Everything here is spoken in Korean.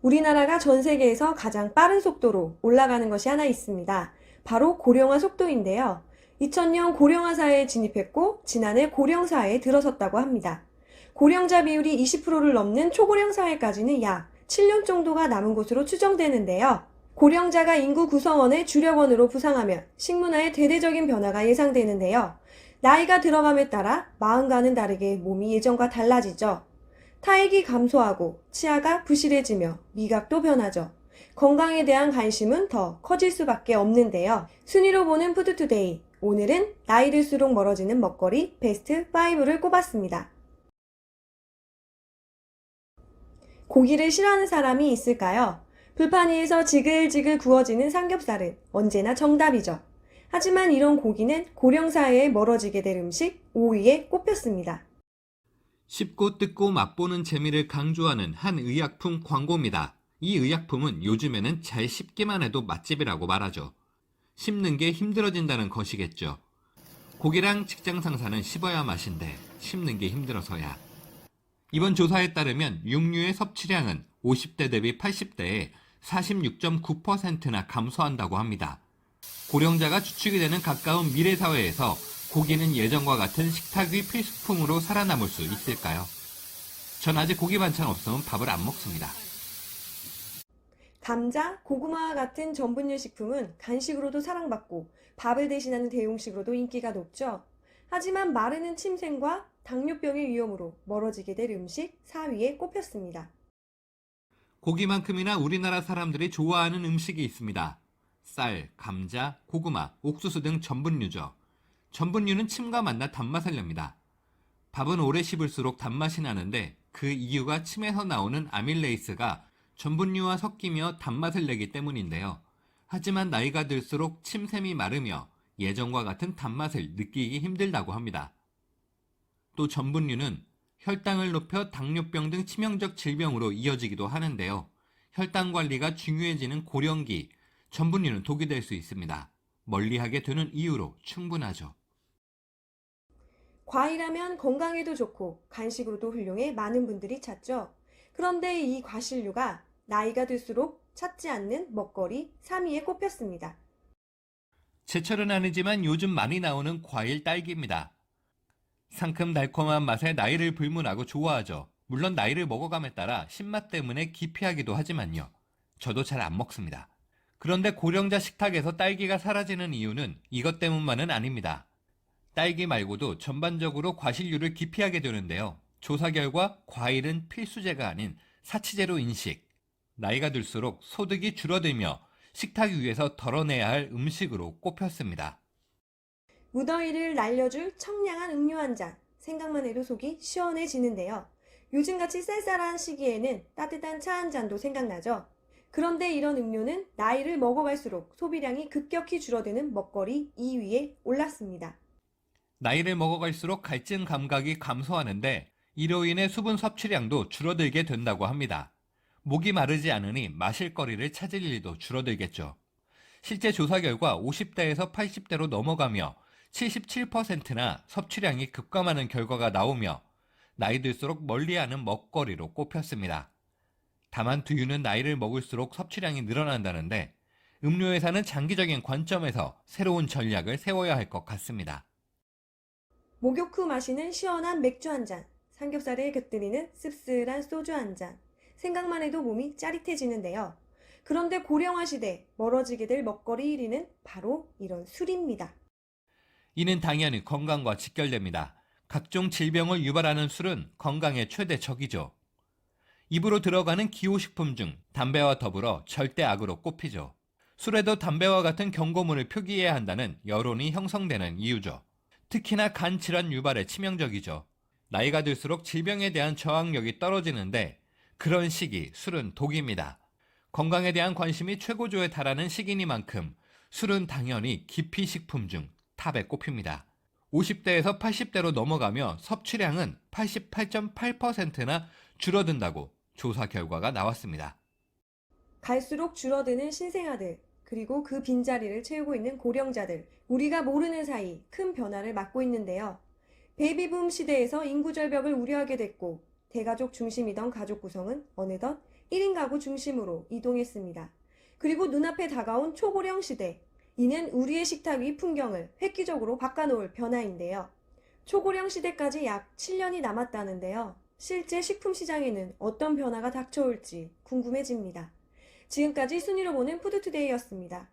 우리나라가 전 세계에서 가장 빠른 속도로 올라가는 것이 하나 있습니다. 바로 고령화 속도인데요. 2000년 고령화 사회에 진입했고 지난해 고령 사회에 들어섰다고 합니다. 고령자 비율이 20%를 넘는 초고령 사회까지는 약 7년 정도가 남은 것으로 추정되는데요. 고령자가 인구 구성원의 주력원으로 부상하면 식문화의 대대적인 변화가 예상되는데요. 나이가 들어감에 따라 마음과는 다르게 몸이 예전과 달라지죠. 타액이 감소하고 치아가 부실해지며 미각도 변하죠. 건강에 대한 관심은 더 커질 수밖에 없는데요. 순위로 보는 푸드투데이. 오늘은 나이 들수록 멀어지는 먹거리 베스트 5를 꼽았습니다. 고기를 싫어하는 사람이 있을까요? 불판 위에서 지글지글 구워지는 삼겹살은 언제나 정답이죠. 하지만 이런 고기는 고령 사회에 멀어지게 될 음식 5위에 꼽혔습니다. 쉽고 뜯고 맛보는 재미를 강조하는 한 의약품 광고입니다. 이 의약품은 요즘에는 잘 씹기만 해도 맛집이라고 말하죠. 씹는 게 힘들어진다는 것이겠죠. 고기랑 직장 상사는 씹어야 맛인데 씹는 게 힘들어서야. 이번 조사에 따르면 육류의 섭취량은 50대 대비 80대에 46.9%나 감소한다고 합니다. 고령자가 주축이 되는 가까운 미래 사회에서 고기는 예전과 같은 식탁 위 필수품으로 살아남을 수 있을까요? 전 아직 고기 반찬 없으면 밥을 안 먹습니다. 감자, 고구마와 같은 전분류 식품은 간식으로도 사랑받고 밥을 대신하는 대용식으로도 인기가 높죠. 하지만 마르는 침샘과 당뇨병의 위험으로 멀어지게 될 음식 4위에 꼽혔습니다. 고기만큼이나 우리나라 사람들이 좋아하는 음식이 있습니다. 쌀, 감자, 고구마, 옥수수 등 전분류죠. 전분류는 침과 만나 단맛을 냅니다. 밥은 오래 씹을수록 단맛이 나는데 그 이유가 침에서 나오는 아밀레이스가 전분류와 섞이며 단맛을 내기 때문인데요. 하지만 나이가 들수록 침샘이 마르며 예전과 같은 단맛을 느끼기 힘들다고 합니다. 또 전분류는 혈당을 높여 당뇨병 등 치명적 질병으로 이어지기도 하는데요. 혈당 관리가 중요해지는 고령기, 전분류는 독이 될 수 있습니다. 멀리하게 되는 이유로 충분하죠. 과일하면 건강에도 좋고 간식으로도 훌륭해 많은 분들이 찾죠. 그런데 이 과실류가 나이가 들수록 찾지 않는 먹거리 3위에 꼽혔습니다. 제철은 아니지만 요즘 많이 나오는 과일 딸기입니다. 상큼 달콤한 맛에 나이를 불문하고 좋아하죠. 물론 나이를 먹어감에 따라 신맛 때문에 기피하기도 하지만요. 저도 잘 안 먹습니다. 그런데 고령자 식탁에서 딸기가 사라지는 이유는 이것 때문만은 아닙니다. 딸기 말고도 전반적으로 과실류를 기피하게 되는데요. 조사 결과 과일은 필수제가 아닌 사치제로 인식. 나이가 들수록 소득이 줄어들며 식탁 위에서 덜어내야 할 음식으로 꼽혔습니다. 무더위를 날려줄 청량한 음료 한 잔. 생각만 해도 속이 시원해지는데요. 요즘같이 쌀쌀한 시기에는 따뜻한 차 한 잔도 생각나죠. 그런데 이런 음료는 나이를 먹어갈수록 소비량이 급격히 줄어드는 먹거리 2위에 올랐습니다. 나이를 먹어갈수록 갈증 감각이 감소하는데 이로 인해 수분 섭취량도 줄어들게 된다고 합니다. 목이 마르지 않으니 마실 거리를 찾을 일도 줄어들겠죠. 실제 조사 결과 50대에서 80대로 넘어가며 77%나 섭취량이 급감하는 결과가 나오며 나이 들수록 멀리하는 먹거리로 꼽혔습니다. 다만 두유는 나이를 먹을수록 섭취량이 늘어난다는데 음료회사는 장기적인 관점에서 새로운 전략을 세워야 할 것 같습니다. 목욕 후 마시는 시원한 맥주 한 잔. 삼겹살에 곁들이는 씁쓸한 소주 한 잔. 생각만 해도 몸이 짜릿해지는데요. 그런데 고령화 시대 멀어지게 될 먹거리 1위는 바로 이런 술입니다. 이는 당연히 건강과 직결됩니다. 각종 질병을 유발하는 술은 건강의 최대 적이죠. 입으로 들어가는 기호식품 중 담배와 더불어 절대 악으로 꼽히죠. 술에도 담배와 같은 경고문을 표기해야 한다는 여론이 형성되는 이유죠. 특히나 간 질환 유발에 치명적이죠. 나이가 들수록 질병에 대한 저항력이 떨어지는데 그런 시기 술은 독입니다. 건강에 대한 관심이 최고조에 달하는 시기니만큼 술은 당연히 기피식품 중 탑에 꼽힙니다. 50대에서 80대로 넘어가며 섭취량은 88.8%나 줄어든다고 조사 결과가 나왔습니다. 갈수록 줄어드는 신생아들, 그리고 그 빈자리를 채우고 있는 고령자들, 우리가 모르는 사이 큰 변화를 맞고 있는데요. 베이비붐 시대에서 인구 절벽을 우려하게 됐고, 대가족 중심이던 가족 구성은 어느덧 1인 가구 중심으로 이동했습니다. 그리고 눈앞에 다가온 초고령 시대, 이는 우리의 식탁 위 풍경을 획기적으로 바꿔놓을 변화인데요. 초고령 시대까지 약 7년이 남았다는데요. 실제 식품 시장에는 어떤 변화가 닥쳐올지 궁금해집니다. 지금까지 순위로 보는 푸드투데이였습니다.